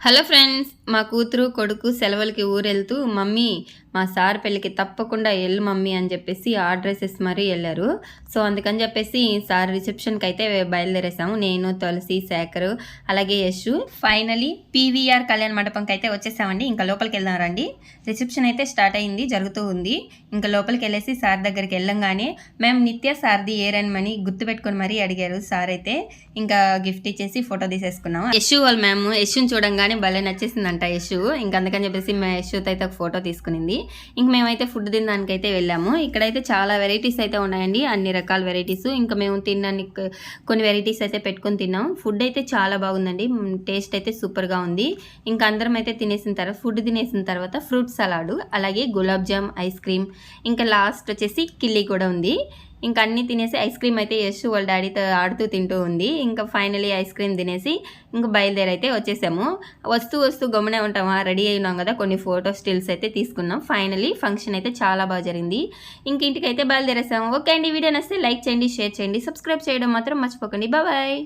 Hello friends మా కూతురు కొడుకు సెలవులకి ఊరెళ్తూ మమ్మీ మా సార్ పెళ్ళికి తప్పకుండా వెళ్ళు మమ్మీ అని చెప్పేసి ఆ డ్రెస్సెస్ మరీ వెళ్ళారు సో అందుకని చెప్పేసి సార్ రిసెప్షన్కి అయితే బయలుదేరేసాము. నేను తులసి శేఖర్ అలాగే యశు. ఫైనలీ పీవీఆర్ కళ్యాణ మండపంకి అయితే వచ్చేసామండి. ఇంకా లోపలికి వెళ్దాం రండి. రిసెప్షన్ అయితే స్టార్ట్ అయింది జరుగుతూ ఉంది. ఇంకా లోపలికి వెళ్ళేసి సార్ దగ్గరికి వెళ్ళంగానే మేము నిత్య సార్ది ఏరనమని గుర్తుపెట్టుకొని మరీ అడిగారు సార్ అయితే. ఇంకా గిఫ్ట్ ఇచ్చేసి ఫోటో తీసేసుకున్నాము యశు వాళ్ళు మ్యామ్ యశుని చూడంగానే భలే నచ్చేసిందంట యశు. ఇంకా అందుకని చెప్పేసి మా యశుతో అయితే ఒక ఫోటో తీసుకునింది. ఇంక మేమైతే ఫుడ్ తినడానికి అయితే వెళ్ళాము. ఇక్కడైతే చాలా వెరైటీస్ అయితే ఉన్నాయండి. అన్ని రకాల వెరైటీస్. ఇంకా మేము తినడానికి కొన్ని వెరైటీస్ అయితే పెట్టుకొని తిన్నాం. ఫుడ్ అయితే చాలా బాగుందండి. టేస్ట్ అయితే సూపర్గా ఉంది. ఇంకా అందరం అయితే తినేసిన తర్వాత ఫుడ్ తినేసిన తర్వాత ఫ్రూట్ సలాడ్ అలాగే గులాబ్ జామ్ ఐస్ క్రీమ్. ఇంకా లాస్ట్ వచ్చేసి కిల్లీ కూడా ఉంది. ఇంకా అన్నీ తినేసి ఐస్ క్రీమ్ అయితే యశ్ వాళ్ళ డాడీతో ఆడుతూ తింటూ ఉంది. ఇంకా ఫైనలీ ఐస్ క్రీమ్ తినేసి ఇంకా బయలుదేరి అయితే వచ్చేసాము. వస్తూ వస్తూ గమనే ఉంటామా? రెడీ అయినాం కదా కొన్ని ఫోటో స్టిల్స్ అయితే తీసుకున్నాం. ఫైనలీ ఫంక్షన్ అయితే చాలా బాగా జరిగింది. ఇంక ఇంటికైతే బయలుదేరేసాము. ఓకే అండి వీడియో నస్తే లైక్ చేయండి షేర్ చేయండి సబ్స్క్రైబ్ చేయడం మాత్రం మర్చిపోకండి. బాయ్